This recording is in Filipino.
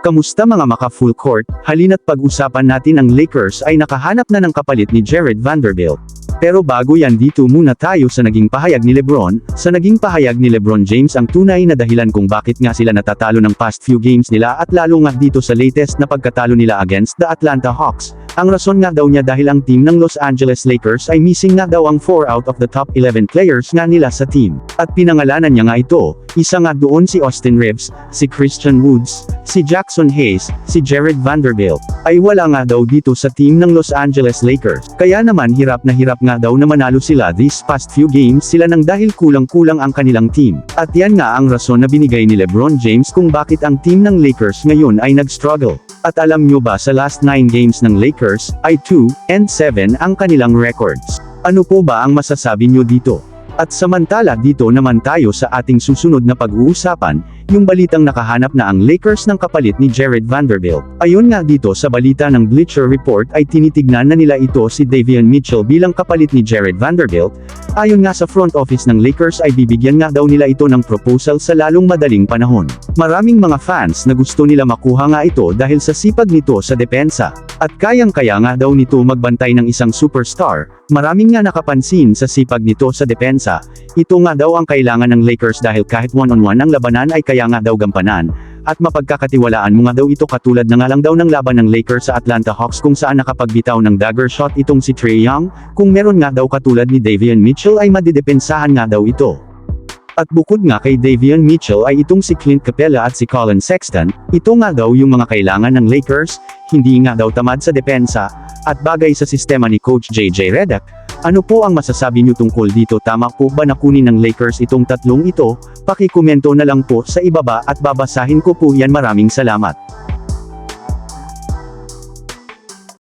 Kamusta mga maka full court, halina't pag-usapan natin ang Lakers ay nakahanap na ng kapalit ni Jared Vanderbilt. Pero bago yan dito muna tayo sa naging pahayag ni Lebron, sa naging pahayag ni Lebron James ang tunay na dahilan kung bakit nga sila natatalo ng past few games nila at lalo nga dito sa latest na pagkatalo nila against the Atlanta Hawks. Ang rason nga daw niya dahil ang team ng Los Angeles Lakers ay missing nga daw ang 4 out of the top 11 players nga nila sa team. At pinangalanan niya nga ito, isa nga doon si Austin Reeves, si Christian Woods, si Jackson Hayes, si Jared Vanderbilt, ay wala nga daw dito sa team ng Los Angeles Lakers. Kaya naman hirap na hirap nga daw na manalo sila these past few games sila nang dahil kulang-kulang ang kanilang team. At yan nga ang rason na binigay ni Lebron James kung bakit ang team ng Lakers ngayon ay nag-struggle. At alam nyo ba sa last 9 games ng Lakers, ay 2 and 7 ang kanilang records. Ano po ba ang masasabi nyo dito? At samantala dito naman tayo sa ating susunod na pag-uusapan, yung balitang nakahanap na ang Lakers ng kapalit ni Jared Vanderbilt. Ayon nga dito sa balita ng Bleacher Report ay tinitignan na nila ito si Davion Mitchell bilang kapalit ni Jared Vanderbilt. Ayon nga sa front office ng Lakers ay bibigyan nga daw nila ito ng proposal sa lalong madaling panahon. Maraming mga fans na gusto nila makuha nga ito dahil sa sipag nito sa depensa. At kayang-kaya nga daw nito magbantay ng isang superstar, maraming nga nakapansin sa sipag nito sa depensa. Ito nga daw ang kailangan ng Lakers dahil kahit one-on-one ang labanan ay kaya nga daw gampanan. At mapagkakatiwalaan mo nga daw ito katulad na nga lang daw ng laban ng Lakers sa Atlanta Hawks kung saan nakapagbitaw ng dagger shot itong si Trey Young, kung meron nga daw katulad ni Davion Mitchell ay madidepensahan nga daw ito. At bukod nga kay Davion Mitchell ay itong si Clint Capella at si Colin Sexton, ito nga daw yung mga kailangan ng Lakers, hindi nga daw tamad sa depensa, at bagay sa sistema ni Coach JJ Redick. Ano po ang masasabi niyo tungkol dito tama po ba na kunin ng Lakers itong tatlong ito? Pakikomento na lang po sa ibaba at babasahin ko po yan maraming salamat.